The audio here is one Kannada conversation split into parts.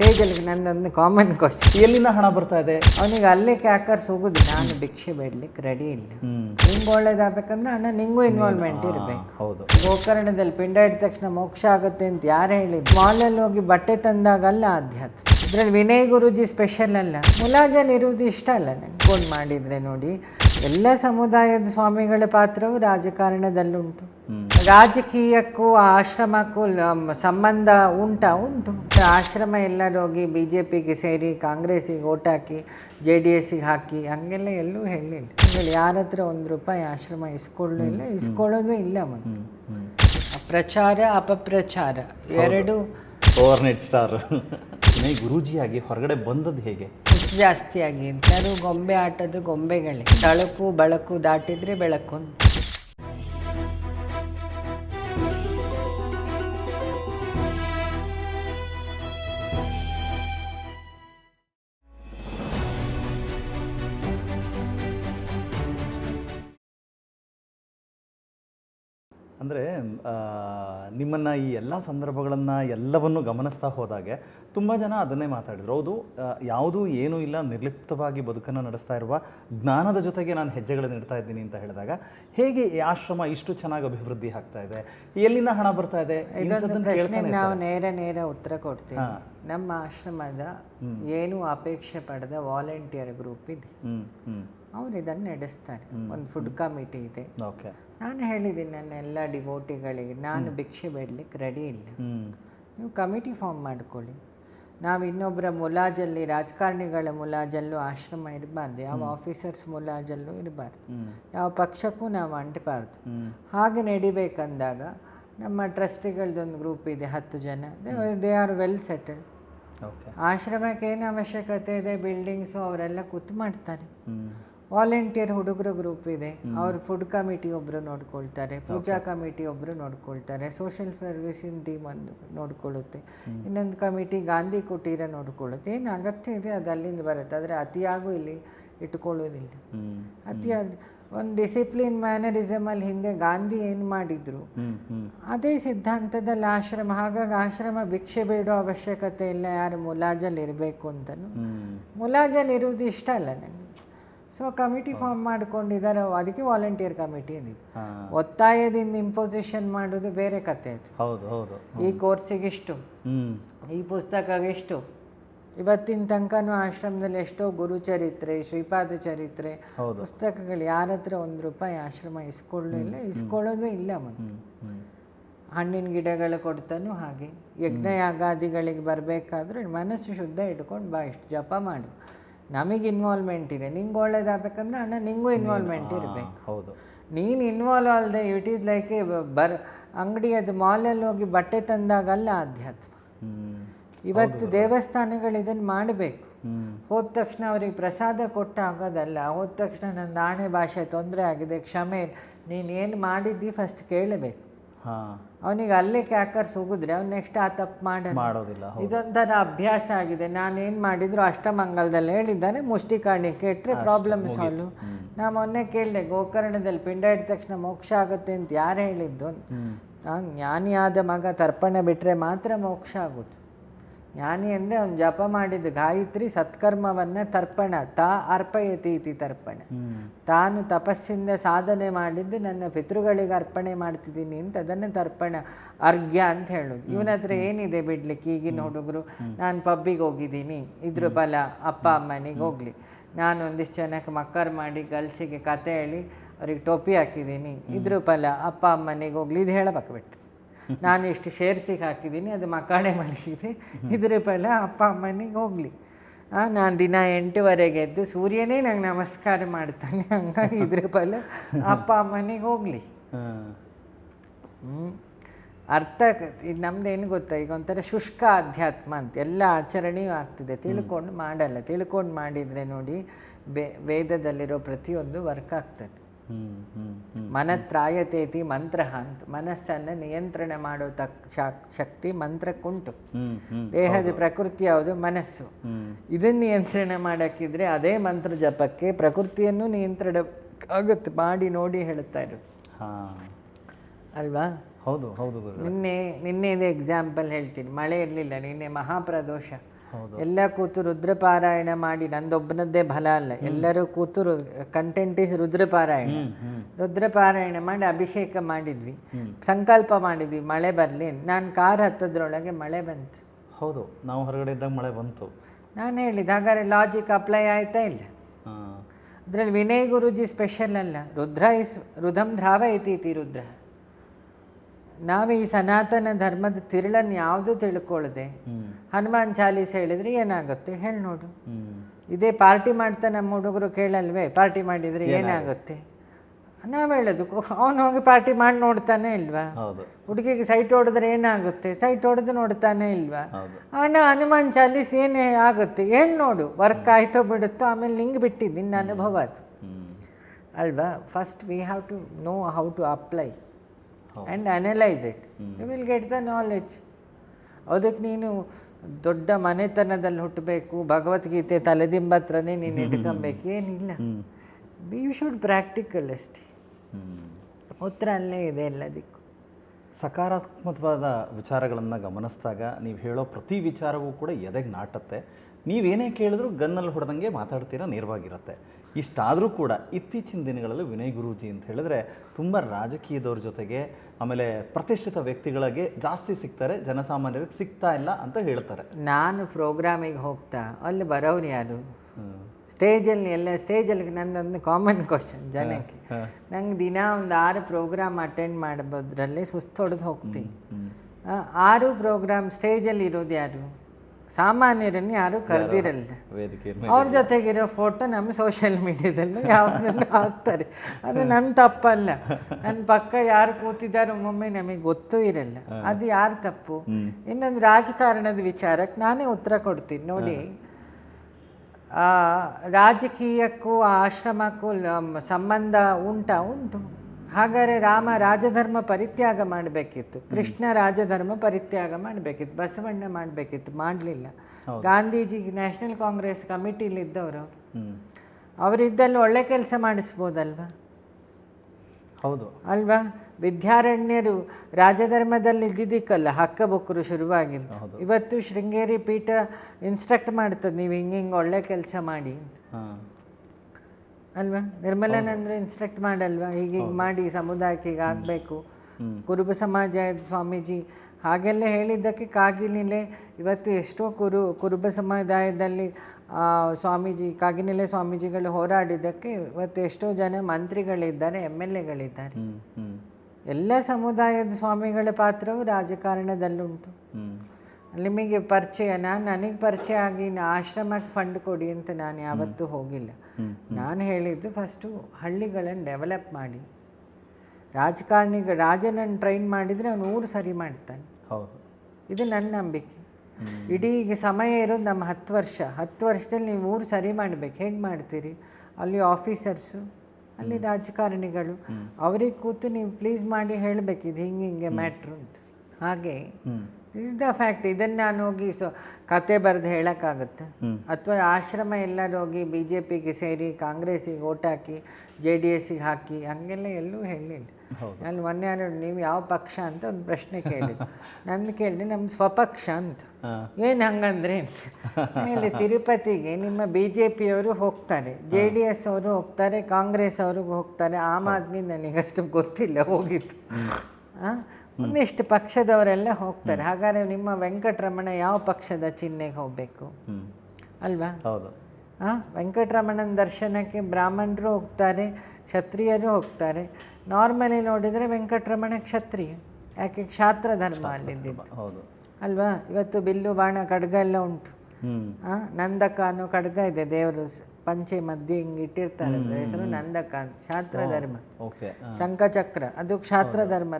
ಸ್ಟೇಜಲ್ಲಿ ನನ್ನೊಂದು ಕಾಮನ್ ಕ್ವಶನ್ ಎಲ್ಲಿಂದ ಹಣ ಬರ್ತಾ ಇದೆ? ಅವನಿಗೆ ಅಲ್ಲೇ ಕ್ಯಾಕರ್ಸ್ ಹೋಗುದು ನಾನು ಭಿಕ್ಷೆ ಬೇಡ್ಲಿಕ್ಕೆ ರೆಡಿ ಇಲ್ಲ. ನಿಮ್ಗೆ ನಿಂಗೆ ಒಳ್ಳೇದಾಗಬೇಕಂದ್ರೆ ಅಣ್ಣ ನಿಂಗೂ ಇನ್ವಾಲ್ವ್ಮೆಂಟ್ ಇರಬೇಕು. ಹೌದು. ಗೋಕರ್ಣದಲ್ಲಿ ಪಿಂಡ ಇಟ್ಟ ತಕ್ಷಣ ಮೋಕ್ಷ ಆಗುತ್ತೆ ಅಂತ ಯಾರು ಹೇಳಿದ್ರು. ಮಾಲಲ್ಲಿ ಹೋಗಿ ಬಟ್ಟೆ ತಂದಾಗಲ್ಲ ಆಧ್ಯಾತ್ಮ. ಇದ್ರಲ್ಲಿ ವಿನಯ್ ಗುರುಜಿ ಸ್ಪೆಷಲ್ ಅಲ್ಲ. ಮುಲಾಜಲ್ಲಿ ಇರುವುದು ಇಷ್ಟ ಅಲ್ಲ ನನಗೆ ಫೋನ್ ಮಾಡಿದ್ರೆ ನೋಡಿ ಎಲ್ಲ ಸಮುದಾಯದ ಸ್ವಾಮಿಗಳ ಪಾತ್ರವು ರಾಜಕಾರಣದಲ್ಲುಂಟು. ರಾಜಕೀಯಕ್ಕೂ ಆಶ್ರಮಕ್ಕೂ ಸಂಬಂಧ ಉಂಟಾ ಉಂಟು. ಆಶ್ರಮ ಎಲ್ಲರೂ ಹೋಗಿ ಬಿ ಜೆ ಪಿಗೆ ಸೇರಿ ಕಾಂಗ್ರೆಸ್ಸಿಗೆ ಓಟ್ ಹಾಕಿ ಜೆ ಡಿ ಎಸ್ಸಿಗೆ ಹಾಕಿ ಹಂಗೆಲ್ಲ ಎಲ್ಲೂ ಹೇಳಿಲ್ಲ. ಹೇಳಿ ಯಾರ ಹತ್ರ ಒಂದು ರೂಪಾಯಿ ಆಶ್ರಮ ಇಸ್ಕೊಳ್ಳಿಲ್ಲ ಇಸ್ಕೊಳ್ಳೋದು ಇಲ್ಲ ಮತ್ತೆ. ಪ್ರಚಾರ ಅಪಪ್ರಚಾರ. ಎರಡು ಓವರ್ನೈಟ್ ಸ್ಟಾರ್ ವಿನಯ್ ಗುರೂಜಿಯಾಗಿ ಹೊರಗಡೆ ಬಂದದ್ದು ಹೇಗೆ? ಹುಚ್ಚು ಜಾಸ್ತಿ ಆಗಿ ಎಲ್ಲರೂ ಗೊಂಬೆ ಆಟದ ಗೊಂಬೆಗಳೇ. ತಳಕು ಬಳಕು ದಾಟಿದ್ರೆ ಬೆಳಕು ಅಂತ. ಅಂದರೆ ನಿಮ್ಮನ್ನು ಈ ಎಲ್ಲ ಸಂದರ್ಭಗಳನ್ನು ಎಲ್ಲವನ್ನು ಗಮನಿಸ್ತಾ ಹೋದಾಗೆ ತುಂಬ ಜನ ಅದನ್ನೇ ಮಾತಾಡಿದ್ರು. ಹೌದು ಯಾವುದೂ ಏನೂ ಇಲ್ಲ ನಿರ್ಲಿಪ್ತವಾಗಿ ಬದುಕನ್ನು ನಡೆಸ್ತಾ ಇರುವ ಜ್ಞಾನದ ಜೊತೆಗೆ ನಾನು ಹೆಜ್ಜೆಗಳನ್ನು ಇಡ್ತಾ ಇದ್ದೀನಿ ಅಂತ ಹೇಳಿದಾಗ ಹೇಗೆ ಈ ಆಶ್ರಮ ಇಷ್ಟು ಚೆನ್ನಾಗಿ ಅಭಿವೃದ್ಧಿ ಆಗ್ತಾ ಇದೆ? ಎಲ್ಲಿಂದ ಹಣ ಬರ್ತಾ ಇದೆ? ನಾವು ನೇರ ನೇರ ಉತ್ತರ ಕೊಡ್ತೀವಿ. ನಮ್ಮ ಆಶ್ರಮದ ಏನು ಅಪೇಕ್ಷೆ ಪಡೆದ ವಾಲಂಟಿಯರ್ ಗ್ರೂಪ್ ಇದೆ. ಅವ್ರು ಇದನ್ನು ನಡೆಸ್ತಾರೆ. ಒಂದು ಫುಡ್ ಕಮಿಟಿ ಇದೆ. ಓಕೆ. ನಾನು ಹೇಳಿದ್ದೀನಿ ನನ್ನ ಎಲ್ಲ ಡಿವೋಟಿಗಳಿಗೆ ನಾನು ಭಿಕ್ಷೆ ಬೇಡಲಿಕ್ಕೆ ರೆಡಿ ಇಲ್ಲ. ನೀವು ಕಮಿಟಿ ಫಾರ್ಮ್ ಮಾಡ್ಕೊಳ್ಳಿ. ನಾವು ಇನ್ನೊಬ್ಬರ ಮುಲಾಜಲ್ಲಿ ರಾಜಕಾರಣಿಗಳ ಮುಲಾಜಲ್ಲೂ ಆಶ್ರಮ ಇರಬಾರ್ದು. ಯಾವ ಆಫೀಸರ್ಸ್ ಮುಲಾಜಲ್ಲೂ ಇರಬಾರ್ದು. ಯಾವ ಪಕ್ಷಕ್ಕೂ ನಾವು ಅಂಟಬಾರ್ದು. ಹಾಗೆ ನಡಿಬೇಕಂದಾಗ ನಮ್ಮ ಟ್ರಸ್ಟಿಗಳದೊಂದು ಗ್ರೂಪ್ ಇದೆ ಹತ್ತು ಜನ. They are well settled okay. ಆಶ್ರಮಕ್ಕೆ ಏನು ಅವಶ್ಯಕತೆ ಇದೆ? ಬಿಲ್ಡಿಂಗ್ಸು ಅವರೆಲ್ಲ ಕೂತು ಮಾಡ್ತಾರೆ. ವಾಲಂಟಿಯರ್ ಹುಡುಗರ ಗ್ರೂಪ್ ಇದೆ. ಅವ್ರು ಫುಡ್ ಕಮಿಟಿ ಒಬ್ರು ನೋಡ್ಕೊಳ್ತಾರೆ ಪೂಜಾ ಕಮಿಟಿ ಒಬ್ರು ನೋಡ್ಕೊಳ್ತಾರೆ ಸೋಷಿಯಲ್ ಸರ್ವಿಸಿನ ಟೀಮ್ ಒಂದು ನೋಡ್ಕೊಳ್ಳುತ್ತೆ. ಇನ್ನೊಂದು ಕಮಿಟಿ ಗಾಂಧಿ ಕುಟೀರ ನೋಡ್ಕೊಳ್ಳುತ್ತೆ. ಏನು ಅಗತ್ಯ ಇದೆ ಅದು ಅಲ್ಲಿಂದ ಬರುತ್ತೆ. ಆದರೆ ಅತಿಯಾಗೂ ಇಲ್ಲಿ ಇಟ್ಕೊಳ್ಳೋದಿಲ್ಲ. ಅತಿಯಾದ ಒಂದು ಡಿಸಿಪ್ಲಿನ್ ಮ್ಯಾನರಿಸಮಲ್ಲಿ ಹಿಂದೆ ಗಾಂಧಿ ಏನು ಮಾಡಿದ್ರು? ಅದೇ ಸಿದ್ಧಾಂತದಲ್ಲಿ ಆಶ್ರಮ ಹಾಗಾಗಿ ಆಶ್ರಮ ಭಿಕ್ಷೆ ಬೇಡೋ ಅವಶ್ಯಕತೆ ಇಲ್ಲ ಯಾರು ಮುಲಾಜಲ್ಲಿ ಇರಬೇಕು ಅಂತನು. ಮುಲಾಜಲ್ಲಿ ಇರುವುದು ಇಷ್ಟ ಅಲ್ಲ ನನಗೆ ಸೊ ಕಮಿಟಿ ಫಾರ್ಮ್ ಮಾಡ್ಕೊಂಡಿದ್ದಾರೆ. ಅದಕ್ಕೆ ವಾಲಂಟಿಯರ್ ಕಮಿಟಿ ಅಂದಿದ್ದು. ಒತ್ತಾಯದಿಂದ ಇಂಪೋಸಿಷನ್ ಮಾಡೋದು ಬೇರೆ ಕತೆ ಹೌದು ಹೌದು. ಈ ಕೋರ್ಸಿಗೆ ಇಷ್ಟು ಈ ಪುಸ್ತಕಗೆ ಇಷ್ಟು ಇವತ್ತಿನ ತನಕನೂ ಆಶ್ರಮದಲ್ಲಿ ಎಷ್ಟೋ ಗುರು ಚರಿತ್ರೆ ಶ್ರೀಪಾದ ಚರಿತ್ರೆ ಪುಸ್ತಕಗಳು ಯಾರ ಹತ್ರ ಒಂದು ರೂಪಾಯಿ ಆಶ್ರಮ ಇಸ್ಕೊಳ್ಳಿಲ್ಲ ಇಸ್ಕೊಳ್ಳೋದು ಇಲ್ಲ ಮತ್ತೆ. ಹಣ್ಣಿನ ಗಿಡಗಳು ಕೊಡ್ತಾನೂ ಹಾಗೆ. ಯಜ್ಞಯಾಗಾದಿಗಳಿಗೆ ಬರಬೇಕಾದ್ರೆ ಮನಸ್ಸು ಶುದ್ಧ ಇಟ್ಕೊಂಡು ಬಾ ಇಷ್ಟು ಜಪ ಮಾಡು. ನಮಗೆ ಇನ್ವಾಲ್ವ್ಮೆಂಟ್ ಇದೆ. ನಿಂಗೆ ಒಳ್ಳೇದಾಗಬೇಕಂದ್ರೆ ಅಣ್ಣ ನಿಂಗೂ ಇನ್ವಾಲ್ವ್ಮೆಂಟ್ ಇರಬೇಕು. ಹೌದು. ನೀನು ಇನ್ವಾಲ್ವ್ ಅಲ್ಲದೆ ಇಟ್ ಈಸ್ ಲೈಕ್ ಬರ್ ಅಂಗಡಿ ಅದು ಮಾಲಲ್ಲಿ ಹೋಗಿ ಬಟ್ಟೆ ತಂದಾಗಲ್ಲ ಆಧ್ಯಾತ್ಮ. ಇವತ್ತು ದೇವಸ್ಥಾನಗಳು ಇದನ್ನು ಮಾಡಬೇಕು. ಹೋದ ತಕ್ಷಣ ಅವ್ರಿಗೆ ಪ್ರಸಾದ ಕೊಟ್ಟ ಆಗೋದಲ್ಲ ಹೋದ ತಕ್ಷಣ ನನ್ನ ಆಣೆ ಭಾಷೆ ತೊಂದರೆ ಆಗಿದೆ ಕ್ಷಮೆ ನೀನು ಏನು ಮಾಡಿದ್ದಿ ಫಸ್ಟ್ ಕೇಳಬೇಕು. ಹಾ. ಅವನಿಗೆ ಅಲ್ಲೇ ಕ್ಯಾಕರ್ಸ್ ಹೋಗಿದ್ರೆ ಅವ್ನು ನೆಕ್ಸ್ಟ್ ಆ ತಪ್ಪು ಮಾಡಿ ಮಾಡೋದಿಲ್ಲ ಇದೊಂಥರ ಅಭ್ಯಾಸ ಆಗಿದೆ. ನಾನೇನು ಮಾಡಿದ್ರು ಅಷ್ಟಮಂಗಲದಲ್ಲಿ ಹೇಳಿದ್ದಾನೆ. ಮುಷ್ಟಿ ಕಾಣಿಕೆ ಇಟ್ಟರೆ ಪ್ರಾಬ್ಲಮ್ ಸಾಲ್ವ್ ನಾ ಮೊನ್ನೆ ಕೇಳಿದೆ ಗೋಕರ್ಣದಲ್ಲಿ ಪಿಂಡ ಇಟ್ಟ ತಕ್ಷಣ ಮೋಕ್ಷ ಆಗುತ್ತೆ ಅಂತ ಯಾರು ಹೇಳಿದ್ದು ನಾನು ಜ್ಞಾನಿಯಾದ ಮಗ ತರ್ಪಣ ಬಿಟ್ಟರೆ ಮಾತ್ರ ಮೋಕ್ಷ ಆಗೋದು. ಜ್ಞಾನಿ ಅಂದರೆ ಅವ್ನು ಜಪ ಮಾಡಿದ ಗಾಯತ್ರಿ ಸತ್ಕರ್ಮವನ್ನ ತರ್ಪಣ ತಾ ಅರ್ಪಯತಿ ಇತಿ ತರ್ಪಣ ತಾನು ತಪಸ್ಸಿಂದ ಸಾಧನೆ ಮಾಡಿದ್ದು ನನ್ನ ಪಿತೃಗಳಿಗೆ ಅರ್ಪಣೆ ಮಾಡ್ತಿದ್ದೀನಿ ಅಂತ ಅದನ್ನ ತರ್ಪಣ ಅರ್ಘ್ಯ ಅಂತ ಹೇಳೋದು. ಇವನ ಹತ್ರ ಏನಿದೆ ಬಿಡ್ಲಿಕ್ಕೆ ಈಗಿನ ಹುಡುಗರು? ನಾನು ಪಬ್ಬಿಗೆ ಹೋಗಿದ್ದೀನಿ ಇದ್ರ ಫಲ ಅಪ್ಪ ಅಮ್ಮನಿಗೆ ಹೋಗ್ಲಿ. ನಾನು ಒಂದಿಷ್ಟು ಜನಕ್ಕೆ ಮಕ್ಕರ್ ಮಾಡಿ ಗರ್ಲ್ಸಿಗೆ ಕತೆ ಹೇಳಿ ಅವ್ರಿಗೆ ಟೋಪಿ ಹಾಕಿದ್ದೀನಿ ಇದ್ರ ಫಲ ಅಪ್ಪ ಅಮ್ಮನಿಗೆ ಹೋಗ್ಲಿ. ಇದು ಹೇಳಬೇಕು ಬಿಟ್ಟು ನಾನು ಇಷ್ಟು ಶೇರ್ಸಿಗೆ ಹಾಕಿದ್ದೀನಿ ಅದು ಮಕ್ಕಳೇ ಮಲಗಿದೆ ಇದ್ರ ಫಲ ಅಪ್ಪ ಅಮ್ಮನಿಗೆ ಹೋಗಲಿ. ನಾನು ದಿನ ಎಂಟುವರೆಗೆ ಎದ್ದು ಸೂರ್ಯನೇ ನಂಗೆ ನಮಸ್ಕಾರ ಮಾಡ್ತಾನೆ. ಹಂಗಾಗಿ ಇದ್ರ ಫಲ ಅಪ್ಪ ಅಮ್ಮನಿಗೆ ಹೋಗಲಿ. ಹ್ಮ್. ಅರ್ಥ ಇದು ನಮ್ದೇನು ಗೊತ್ತಾ ಈಗ ಒಂಥರ ಶುಷ್ಕ ಅಧ್ಯಾತ್ಮ ಅಂತ ಎಲ್ಲ ಆಚರಣೆಯೂ ಆಗ್ತಿದೆ. ತಿಳ್ಕೊಂಡು ಮಾಡಲ್ಲ ತಿಳ್ಕೊಂಡು ಮಾಡಿದರೆ ನೋಡಿ ವೇದದಲ್ಲಿರೋ ಪ್ರತಿಯೊಂದು ವರ್ಕ್ ಆಗ್ತದೆ. ಮನತ್ರಾಯತೇತಿ ಮಂತ್ರ ಅಂತ. ಮನಸ್ಸನ್ನು ನಿಯಂತ್ರಣ ಮಾಡೋ ತಕ್ ಶಾಕ್- ಶಕ್ತಿ ಮಂತ್ರಕ್ಕುಂಟು. ದೇಹದ ಪ್ರಕೃತಿ ಯಾವುದು? ಮನಸ್ಸು. ಇದನ್ನ ನಿಯಂತ್ರಣ ಮಾಡೋಕ್ಕಿದ್ರೆ ಅದೇ ಮಂತ್ರ ಜಪಕ್ಕೆ ಪ್ರಕೃತಿಯನ್ನು ನಿಯಂತ್ರಣ ಆಗುತ್ತೆ ಮಾಡಿ ನೋಡಿ ಹೇಳ್ತಾ ಇರೋದು. ಹಾ. ಅಲ್ವಾ? ಹೌದು ಹೌದು ನಿನ್ನೆ ನಿನ್ನೆ ನಿನ್ನೆದೇ ಎಕ್ಸಾಂಪಲ್ ಹೇಳ್ತೀನಿ. ಮಳೆ ಇರಲಿಲ್ಲ ನಿನ್ನೆ ಮಹಾಪ್ರದೋಷ. ಎಲ್ಲ ಕೂತು ರುದ್ರಪಾರಾಯಣ ಮಾಡಿ ನಂದೊಬ್ಬನದ್ದೇ ಫಲ ಅಲ್ಲ. ಎಲ್ಲರೂ ಕೂತು ಕಂಟೆಂಟ್ ಇಸ್ ರುದ್ರಪಾರಾಯಣ. ರುದ್ರಪಾರಾಯಣ ಮಾಡಿ ಅಭಿಷೇಕ ಮಾಡಿದ್ವಿ. ಸಂಕಲ್ಪ ಮಾಡಿದ್ವಿ ಮಳೆ ಬರಲಿ. ನಾನು ಕಾರ್ ಹತ್ತದ್ರೊಳಗೆ ಮಳೆ ಬಂತು. ಹೌದು ನಾವು ಹೊರಗಡೆ ಇದ್ದಾಗ ಮಳೆ ಬಂತು. ನಾನು ಹೇಳಿದ್ದು ಹಾಗಾದ್ರೆ ಲಾಜಿಕ್ ಅಪ್ಲೈ ಆಯ್ತಾ ಇಲ್ಲ? ಅದರಲ್ಲಿ ವಿನಯ್ ಗುರುಜಿ ಸ್ಪೆಷಲ್ ಅಲ್ಲ. ರುದ್ರ ಇಸ್ ರುಧಂ ಧ್ರಾವ ಐತಿ ರುದ್ರ. ನಾವು ಈ ಸನಾತನ ಧರ್ಮದ ತಿರುಳನ್ನು ಯಾವುದು ತಿಳ್ಕೊಳ್ಳದೆ ಹನುಮಾನ್ ಚಾಲೀಸ್ ಹೇಳಿದ್ರೆ ಏನಾಗುತ್ತೆ? ಹೇಳಿ ನೋಡು. ಇದೇ ಪಾರ್ಟಿ ಮಾಡ್ತಾ ನಮ್ಮ ಹುಡುಗರು ಕೇಳಲ್ವೇ? ಪಾರ್ಟಿ ಮಾಡಿದರೆ ಏನಾಗುತ್ತೆ? ನಾವು ಹೇಳೋದು ಅವನು ಹೋಗಿ ಪಾರ್ಟಿ ಮಾಡಿ ನೋಡ್ತಾನೆ ಇಲ್ವಾ? ಹುಡುಗಿಗೆ ಸೈಟ್ ಹೊಡೆದ್ರೆ ಏನಾಗುತ್ತೆ? ಸೈಟ್ ಹೊಡೆದು ನೋಡ್ತಾನೆ ಇಲ್ವಾ? ಅವನ ಅಣ್ಣ ಹನುಮಾನ್ ಚಾಲೀಸ್ ಏನೇ ಆಗುತ್ತೆ? ಹೇಳಿ ನೋಡು. ವರ್ಕ್ ಆಯ್ತೋ ಬಿಡುತ್ತೋ? ಆಮೇಲೆ ನಿಂಗೆ ಬಿಟ್ಟಿದ್ದು ನಿನ್ನ ಅನುಭವ ಅದು. ಅಲ್ವಾ? First we have to know how to apply and analyse it you will get the knowledge ಅದಕ್ಕೆ ನೀನು ದೊಡ್ಡ ಮನೆತನದಲ್ಲಿ ಹುಟ್ಟಬೇಕು ಭಗವದ್ಗೀತೆ ತಲೆದಿಂಬ ಹತ್ರನೇ ನೀನು ಇಟ್ಕೊಬೇಕು ಏನಿಲ್ಲ. ಹ್ಮ್. ಯು ಶುಡ್ ಪ್ರಾಕ್ಟಿಕಲ್ ಅಷ್ಟೇ. ಉತ್ತರ ಅಲ್ಲೇ ಇದೆ ಎಲ್ಲದಕ್ಕೂ. ಸಕಾರಾತ್ಮಕವಾದ ವಿಚಾರಗಳನ್ನು ಗಮನಿಸಿದಾಗ ನೀವು ಹೇಳೋ ಪ್ರತಿ ವಿಚಾರವೂ ಕೂಡ ಎದೆಗೆ ನಾಟತ್ತೆ. ನೀವೇನೇ ಕೇಳಿದ್ರು ಗನ್ನಲ್ಲಿ ಹೊಡೆದಂಗೆ ಮಾತಾಡ್ತೀರಾ ನೇರವಾಗಿರುತ್ತೆ. ಇಷ್ಟಾದರೂ ಕೂಡ ಇತ್ತೀಚಿನ ದಿನಗಳಲ್ಲಿ ವಿನಯ್ ಗುರೂಜಿ ಅಂತ ಹೇಳಿದ್ರೆ ತುಂಬ ರಾಜಕೀಯದವ್ರ ಜೊತೆಗೆ ಆಮೇಲೆ ಪ್ರತಿಷ್ಠಿತ ವ್ಯಕ್ತಿಗಳಿಗೆ ಜಾಸ್ತಿ ಸಿಗ್ತಾರೆ ಜನಸಾಮಾನ್ಯರಿಗೆ ಸಿಗ್ತಾ ಇಲ್ಲ ಅಂತ ಹೇಳ್ತಾರೆ. ನಾನು ಪ್ರೋಗ್ರಾಮಿಗೆ ಹೋಗ್ತಾ ಅಲ್ಲಿ ಬರೋರು ಯಾರು. ಸ್ಟೇಜಲ್ಲಿ ಎಲ್ಲ ಸ್ಟೇಜಲ್ಲಿ ನನ್ನೊಂದು ಕಾಮನ್ ಕ್ವಶನ್ ಜನಕ್ಕೆ. ನಂಗೆ ದಿನ ಒಂದು ಆರು ಪ್ರೋಗ್ರಾಮ್ ಅಟೆಂಡ್ ಮಾಡೋದ್ರಲ್ಲಿ ಸುಸ್ತು ಹೊಡೆದು ಹೋಗ್ತೀನಿ. ಆರು ಪ್ರೋಗ್ರಾಮ್ ಸ್ಟೇಜಲ್ಲಿ ಇರೋದು ಯಾರು? ಸಾಮಾನ್ಯರನ್ನು ಯಾರು ಕರೆದಿರಲ್ಲ. ಅವ್ರ ಜೊತೆಗಿರೋ ಫೋಟೋ ನಮ್ಮ ಸೋಷಿಯಲ್ ಮೀಡಿಯಾದಲ್ಲಿ ಯಾವುದಲ್ಲೂ ಹಾಕ್ತಾರೆ. ಅದು ನನ್ನ ತಪ್ಪಲ್ಲ. ನನ್ನ ಪಕ್ಕ ಯಾರು ಕೂತಿದ್ದಾರೆ ಒಮ್ಮೊಮ್ಮೆ ನಮಗೆ ಗೊತ್ತೂ ಇರಲ್ಲ. ಅದು ಯಾರು ತಪ್ಪು? ಇನ್ನೊಂದು ರಾಜಕಾರಣದ ವಿಚಾರಕ್ಕೆ ನಾನೇ ಉತ್ತರ ಕೊಡ್ತೀನಿ. ನೋಡಿ ಆ, ರಾಜಕೀಯಕ್ಕೂ ಆ ಆಶ್ರಮಕ್ಕೂ ಸಂಬಂಧ ಉಂಟಾ? ಉಂಟು. ಹಾಗಾದರೆ ರಾಮ ರಾಜಧರ್ಮ ಪರಿತ್ಯಾಗ ಮಾಡಬೇಕಿತ್ತು. ಕೃಷ್ಣ ರಾಜಧರ್ಮ ಪರಿತ್ಯಾಗ ಮಾಡಬೇಕಿತ್ತು. ಬಸವಣ್ಣ ಮಾಡಬೇಕಿತ್ತು. ಮಾಡಲಿಲ್ಲ. ಗಾಂಧೀಜಿ ನ್ಯಾಷನಲ್ ಕಾಂಗ್ರೆಸ್ ಕಮಿಟಿಲಿದ್ದವರು. ಅವರಿದ್ದಲ್ಲಿ ಒಳ್ಳೆ ಕೆಲಸ ಮಾಡಿಸ್ಬೋದಲ್ವಾ? ಹೌದು. ಅಲ್ವಾ? ವಿದ್ಯಾರಣ್ಯರು ರಾಜಧರ್ಮದಲ್ಲಿ ಇದ್ದಿದ್ದಕ್ಕಲ್ಲ ಹಕ್ಕ ಬುಕ್ಕರು ಶುರುವಾಗಿದ್ದು. ಇವತ್ತು ಶೃಂಗೇರಿ ಪೀಠ ಇನ್ಸ್ಟ್ರಕ್ಟ್ ಮಾಡ್ತದೆ ನೀವು ಹಿಂಗೆ ಹಿಂಗೆ ಒಳ್ಳೆ ಕೆಲಸ ಮಾಡಿ ಅಲ್ವಾ? ನಿರ್ಮಲನಂದ್ರೆ ಇನ್ಸ್ಟ್ರಕ್ಟ್ ಮಾಡಲ್ವಾ? ಹೀಗೆ ಮಾಡಿ ಸಮುದಾಯಕ್ಕೆ ಈಗ ಆಗಬೇಕು. ಕುರುಬ ಸಮಾಜ ಸ್ವಾಮೀಜಿ ಹಾಗೆಲ್ಲ ಹೇಳಿದ್ದಕ್ಕೆ ಕಾಗಿನೆಲೆ ಇವತ್ತು ಎಷ್ಟೋ ಕುರು ಕುರುಬ ಸಮುದಾಯದಲ್ಲಿ ಆ, ಸ್ವಾಮೀಜಿ ಕಾಗಿನೆಲೆ ಸ್ವಾಮೀಜಿಗಳು ಹೋರಾಡಿದ್ದಕ್ಕೆ ಇವತ್ತು ಎಷ್ಟೋ ಜನ ಮಂತ್ರಿಗಳಿದ್ದಾರೆ ಎಂ ಎಲ್ ಎಗಳಿದ್ದಾರೆ. ಎಲ್ಲ ಸಮುದಾಯದ ಸ್ವಾಮಿಗಳ ಪಾತ್ರವು ರಾಜಕಾರಣದಲ್ಲುಂಟು. ನಿಮಗೆ ಪರಿಚಯ ನಾನು ನನಗೆ ಪರಿಚಯ ಆಗಿ ಆಶ್ರಮಕ್ಕೆ ಫಂಡ್ ಕೊಡಿ ಅಂತ ನಾನು ಯಾವತ್ತೂ ಹೋಗಿಲ್ಲ. ನಾನು ಹೇಳಿದ್ದು ಫಸ್ಟು ಹಳ್ಳಿಗಳನ್ನು ಡೆವಲಪ್ ಮಾಡಿ. ರಾಜಕಾರಣಿಗ ರಾಜನನ್ನು ಟ್ರೈನ್ ಮಾಡಿದರೆ ಅವನು ಊರು ಸರಿ ಮಾಡ್ತಾನೆ. ಹೌದು. ಇದು ನನ್ನ ನಂಬಿಕೆ. ಇಡೀ ಈಗ ಸಮಯ ಇರೋದು ನಮ್ಮ ಹತ್ತು ವರ್ಷ. ಹತ್ತು ವರ್ಷದಲ್ಲಿ ನೀವು ಊರು ಸರಿ ಮಾಡಬೇಕು. ಹೇಗೆ ಮಾಡ್ತೀರಿ? ಅಲ್ಲಿ ಆಫೀಸರ್ಸು ಅಲ್ಲಿ ರಾಜಕಾರಣಿಗಳು. ಅವ್ರಿಗೆ ಕೂತು ನೀವು ಪ್ಲೀಸ್ ಮಾಡಿ ಹೇಳಬೇಕು. ಇದು ಹಿಂಗೆ ಹಿಂಗೆ ಮ್ಯಾಟ್ರು ಅಂತ. ಹಾಗೆ. ಇಸ್ ದ ಫ್ಯಾಕ್ಟ್ ಇದನ್ನು ನಾನು ಹೋಗಿ ಸೊ ಕತೆ ಬರೆದು ಹೇಳೋಕ್ಕಾಗುತ್ತೆ. ಅಥವಾ ಆಶ್ರಮ ಎಲ್ಲರೂ ಹೋಗಿ ಬಿ ಜೆ ಪಿಗೆ ಸೇರಿ ಕಾಂಗ್ರೆಸ್ಸಿಗೆ ಓಟ್ ಹಾಕಿ ಜೆ ಡಿ ಎಸ್ಸಿಗೆ ಹಾಕಿ ಹಂಗೆಲ್ಲ ಎಲ್ಲೂ ಹೇಳಿಲ್ಲ. ನಾನು ಮೊನ್ನೆ ಯಾರು ನೀವು ಯಾವ ಪಕ್ಷ ಅಂತ ಒಂದು ಪ್ರಶ್ನೆ ಕೇಳಿದ್ರು. ನನ್ನ ಕೇಳಿದೆ ನಮ್ಮ ಸ್ವಪಕ್ಷ ಅಂತ. ಏನು ಹಂಗಂದ್ರೆ ಅಂತ. ಹೇಳಿ ತಿರುಪತಿಗೆ ನಿಮ್ಮ ಬಿ ಜೆ ಪಿಯವರು ಹೋಗ್ತಾರೆ ಜೆ ಡಿ ಎಸ್ ಅವರು ಹೋಗ್ತಾರೆ ಕಾಂಗ್ರೆಸ್ ಅವ್ರಿಗೂ ಹೋಗ್ತಾರೆ. ಆಮ್ ಆದ್ಮಿ ನನಗಷ್ಟು ಗೊತ್ತಿಲ್ಲ ಹೋಗಿತ್ತು ಆ? ಒಂದಿಷ್ಟು ಪಕ್ಷದವರೆಲ್ಲ ಹೋಗ್ತಾರೆ. ಹಾಗಾದ್ರೆ ನಿಮ್ಮ ವೆಂಕಟರಮಣ ಯಾವ ಪಕ್ಷದ ಚಿಹ್ನೆಗೆ ಹೋಗಬೇಕು? ಅಲ್ವಾ? ಹೌದು. ಆ ದರ್ಶನಕ್ಕೆ ದರ್ಶನಕ್ಕೆ ಬ್ರಾಹ್ಮಣರು ಹೋಗ್ತಾರೆ ಕ್ಷತ್ರಿಯರು ಹೋಗ್ತಾರೆ. ನಾರ್ಮಲಿ ನೋಡಿದರೆ ವೆಂಕಟರಮಣ ಕ್ಷತ್ರಿಯ. ಯಾಕೆ? ಕ್ಷಾತ್ರ ಧರ್ಮ ಅಲ್ಲಿದ್ದಿದ್ದು. ಹೌದು. ಅಲ್ವಾ? ಇವತ್ತು ಬಿಲ್ಲು ಬಾಣ ಖಡ್ಗ ಎಲ್ಲ ಉಂಟು. ಹಾ ಆ, ನಂದಕ ಅನ್ನೋ ಖಡ್ಗ ಇದೆ. ದೇವರು ಪಂಚೆ ಮಧ್ಯೆ ಹಿಂಗೆ ಇಟ್ಟಿರ್ತಾರೆ. ಅದ್ರ ಹೆಸರು ನಂದಕ ಕ್ಷಾತ್ರ ಧರ್ಮ. ಶಂಖಚಕ್ರ. ಅದು ಕ್ಷಾತ್ರ ಧರ್ಮ.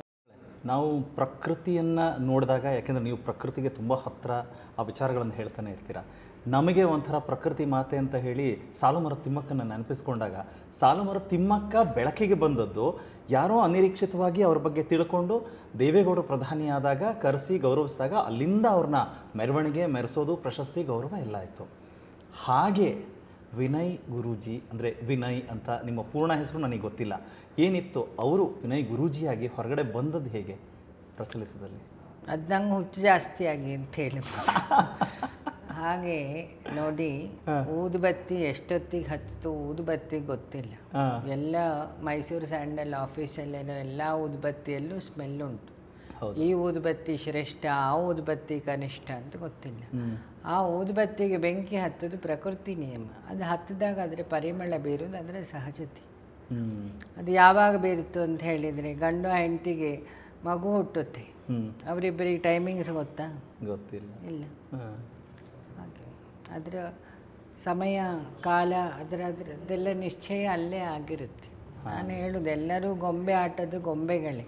ನಾವು ಪ್ರಕೃತಿಯನ್ನು ನೋಡಿದಾಗ, ಯಾಕೆಂದರೆ ನೀವು ಪ್ರಕೃತಿಗೆ ತುಂಬ ಹತ್ತಿರ ಆ ವಿಚಾರಗಳನ್ನು ಹೇಳ್ತಾನೆ ಇರ್ತೀರ? ನಮಗೆ ಒಂಥರ ಪ್ರಕೃತಿ ಮಾತೆ ಅಂತ ಹೇಳಿ ಸಾಲುಮರ ತಿಮ್ಮಕ್ಕನ್ನು ನೆನಪಿಸ್ಕೊಂಡಾಗ, ಸಾಲುಮರ ತಿಮ್ಮಕ್ಕ ಬೆಳಕಿಗೆ ಬಂದದ್ದು ಯಾರೋ ಅನಿರೀಕ್ಷಿತವಾಗಿ ಅವ್ರ ಬಗ್ಗೆ ತಿಳ್ಕೊಂಡು ದೇವೇಗೌಡರು ಪ್ರಧಾನಿಯಾದಾಗ, ಕರೆಸಿ ಗೌರವಿಸಿದಾಗ ಅಲ್ಲಿಂದ ಅವ್ರನ್ನ ಮೆರವಣಿಗೆ ಮೆರೆಸೋದು ಪ್ರಶಸ್ತಿ ಗೌರವ ಎಲ್ಲ ಆಯಿತು. ಹಾಗೆ ವಿನಯ್ ಗುರೂಜಿ, ಅಂದರೆ ವಿನಯ್ ಅಂತ ನಿಮ್ಮ ಪೂರ್ಣ ಹೆಸರು ನನಗೆ ಗೊತ್ತಿಲ್ಲ. ಏನಿತ್ತು? ಅವರು ವಿನಯ್ ಗುರೂಜಿಯಾಗಿ ಹೊರಗಡೆ ಬಂದದ್ದು ಹೇಗೆ ಪ್ರಚಲಿತದಲ್ಲಿ? ಅದು ನಂಗೆ ಹುಚ್ಚು ಜಾಸ್ತಿ ಆಗಿ ಅಂತ ಹೇಳಿ. ಹಾಗೆ ನೋಡಿ ಊದುಬತ್ತಿ ಎಷ್ಟೊತ್ತಿಗೆ ಹಚ್ಚಿತು ಊದುಬತ್ತಿ ಗೊತ್ತಿಲ್ಲ. ಎಲ್ಲ ಮೈಸೂರು ಸ್ಯಾಂಡಲ್ ಆಫೀಸಲ್ಲಿರೋ ಎಲ್ಲ ಊದುಬತ್ತಿಯಲ್ಲೂ ಸ್ಮೆಲ್ ಉಂಟು. ಈ ಊದುಬತ್ತಿ ಶ್ರೇಷ್ಠ ಆ ಊದುಬತ್ತಿ ಕನಿಷ್ಠ ಅಂತ ಗೊತ್ತಿಲ್ಲ. ಆ ಊದುಬತ್ತಿಗೆ ಬೆಂಕಿ ಹತ್ತೋದು ಪ್ರಕೃತಿ ನಿಯಮ. ಅದು ಹತ್ತಿದಾಗ ಅದರ ಪರಿಮಳ ಬೀರೋದು ಅದರ ಸಹಜತೆ. ಅದು ಯಾವಾಗ ಬೀರುತ್ತು ಅಂತ ಹೇಳಿದರೆ ಗಂಡು ಹೆಂಡತಿಗೆ ಮಗು ಹುಟ್ಟುತ್ತೆ. ಅವರಿಬ್ಬರಿಗೆ ಟೈಮಿಂಗ್ಸ್ ಗೊತ್ತಾ? ಗೊತ್ತಿಲ್ಲ. ಇಲ್ಲ. ಹಾಗೆ. ಅದರ ಸಮಯ ಕಾಲ ಅದರ ಅದರದ್ದೆಲ್ಲ ನಿಶ್ಚಯ ಅಲ್ಲೇ ಆಗಿರುತ್ತೆ. ನಾನು ಹೇಳುದು ಎಲ್ಲರೂ ಗೊಂಬೆ ಆಟದ ಗೊಂಬೆಗಳೇ.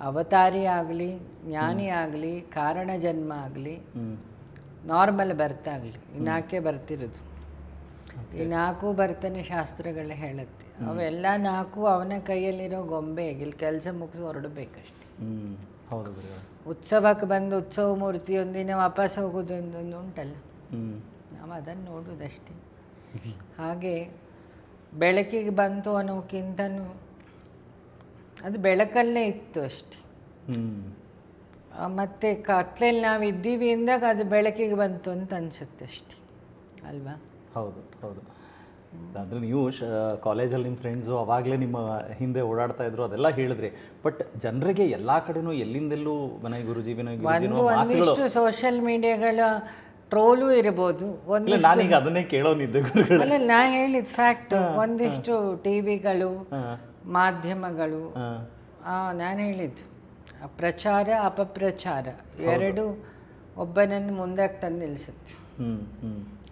ಅವತಾರಿ ಆಗಲಿ ಜ್ಞಾನಿ ಆಗಲಿ ಕಾರಣ ಜನ್ಮ ಆಗಲಿ ನಾರ್ಮಲ್ ಬರ್ತಾಗಲಿ ಇನ್ನಾಕೆ ಬರ್ತಿರೋದು? ಈ ನಾಲ್ಕು ಬರ್ತನೆ ಶಾಸ್ತ್ರಗಳು ಹೇಳುತ್ತೆ. ಅವೆಲ್ಲ ನಾಲ್ಕು ಅವನ ಕೈಯಲ್ಲಿರೋ ಗೊಂಬೆ ಇಲ್ಲಿ ಕೆಲಸ ಮುಗಿಸಿ ಹೊರಡಬೇಕಷ್ಟೆ ಹೌದು ಉತ್ಸವಕ್ಕೆ ಬಂದು ಉತ್ಸವ ಮೂರ್ತಿ ಒಂದಿನ ವಾಪಸ್ ಹೋಗೋದು ಒಂದೊಂದು ಉಂಟಲ್ಲ. ನಾವು ಅದನ್ನು ನೋಡೋದಷ್ಟೇ. ಹಾಗೆ ಬೆಳಕಿಗೆ ಬಂತು ಅನ್ನೋಕ್ಕಿಂತನೂ ಅದು ಬೆಳಕಲ್ಲೇ ಇತ್ತು ಅಷ್ಟೆ. ಮತ್ತೆ ಕತ್ಲೆಯಲ್ಲಿ ನಾವು ಇದ್ದೀವಿ ಅಂದಾಗ ಅದು ಬೆಳಕಿಗೆ ಬಂತು ಅಂತ ಅನ್ಸುತ್ತೆ ಅಷ್ಟೆ. ಅಲ್ವಾ? ಹೌದು ಹೌದು. ಅಂದರೆ ನೀವು ಶ ಕಾಲೇಜಲ್ಲಿ ನಿಮ್ಮ ಫ್ರೆಂಡ್ಸು ಅವಾಗಲೇ ನಿಮ್ಮ ಹಿಂದೆ ಓಡಾಡ್ತಾ ಇದ್ರು ಅದೆಲ್ಲ ಹೇಳಿದ್ರಿ. ಬಟ್ ಜನರಿಗೆ ಎಲ್ಲ ಕಡೆನೂ ಎಲ್ಲಿಂದೆಲ್ಲೂ ವಿನಯ್ ಗುರುಜಿ ವಿನಯ್ ಒಂದು ಒಂದಿಷ್ಟು ಸೋಷಿಯಲ್ ಮೀಡಿಯಾಗಳ ಟ್ರೋಲು ಇರ್ಬೋದು. ಒಂದು ನಾನೀಗ ಅದನ್ನೇ ಕೇಳೋನಿದ್ದೆ ಅಲ್ಲ ನಾ ಹೇಳಿದ ಫ್ಯಾಕ್ಟ್ ಒಂದಿಷ್ಟು ಟಿ ವಿಗಳು ಮಾಧ್ಯಮಗಳು ನಾನು ಹೇಳಿದ್ದು ಪ್ರಚಾರ ಅಪಪ್ರಚಾರ ಎರಡು ಒಬ್ಬನನ್ನು ಮುಂದಕ್ಕೆ ತಂದು ನಿಲ್ಲಿಸುತ್ತೆ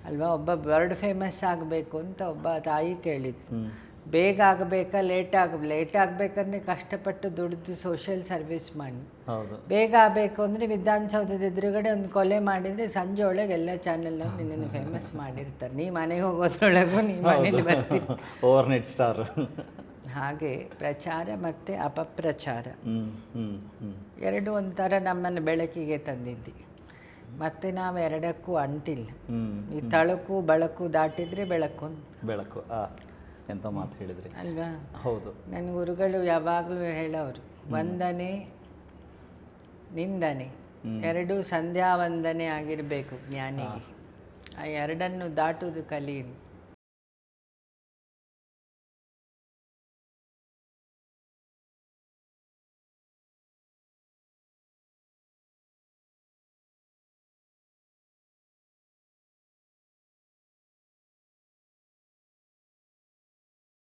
ಅಲ್ವಾ? ಒಬ್ಬ ವರ್ಲ್ಡ್ ಫೇಮಸ್ ಆಗಬೇಕು ಅಂತ ಒಬ್ಬ ತಾಯಿ ಕೇಳಿದ್ದು. ಬೇಗ ಆಗಬೇಕಾ ಲೇಟ್ ಆಗ ಲೇಟ್ ಆಗಬೇಕಂದ್ರೆ ಕಷ್ಟಪಟ್ಟು ದುಡಿದು ಸೋಷಿಯಲ್ ಸರ್ವಿಸ್ ಮಾಡಿ. ಬೇಗ ಆಗಬೇಕು ಅಂದರೆ ವಿಧಾನಸೌಧದ ಎದುರುಗಡೆ ಒಂದು ಕೊಲೆ ಮಾಡಿದರೆ ಸಂಜೆ ಒಳಗೆ ಎಲ್ಲ ಚಾನೆಲ್ ನಿನ್ನನ್ನು ಫೇಮಸ್ ಮಾಡಿರ್ತಾರೆ. ನೀ ಮನೆಗೆ ಹೋಗೋದ್ರೊಳಗೂ ನೀ ಮನೇಲಿ ಬರ್ತೀನಿ ಓವರ್ ನೈಟ್ ಸ್ಟಾರ್ ಹಾಗೆ ಪ್ರಚಾರ ಮತ್ತು ಅಪಪ್ರಚಾರ. ಎರಡು ಒಂಥರ ನಮ್ಮನ್ನು ಬೆಳಕಿಗೆ ತಂದಿದ್ದಿ. ಮತ್ತು ನಾವು ಎರಡಕ್ಕೂ ಅಂಟಿಲ್ಲ. ಈ ತಳಕು ಬಳಕು ದಾಟಿದ್ರೆ ಬೆಳಕು ಅಂತ. ಬೆಳಕು ಎಂಥ ಮಾತು ಹೇಳಿದ್ರಿ? ಅಲ್ವಾ? ಹೌದು. ನನ್ನ ಗುರುಗಳು ಯಾವಾಗಲೂ ಹೇಳೋರು ವಂದನೆ ನಿಂದನೆ. ಎರಡು ಸಂಧ್ಯಾ ವಂದನೆ ಆಗಿರಬೇಕು ಜ್ಞಾನಿಗೆ. ಆ ಎರಡನ್ನು ದಾಟುವುದು ಕಲಿ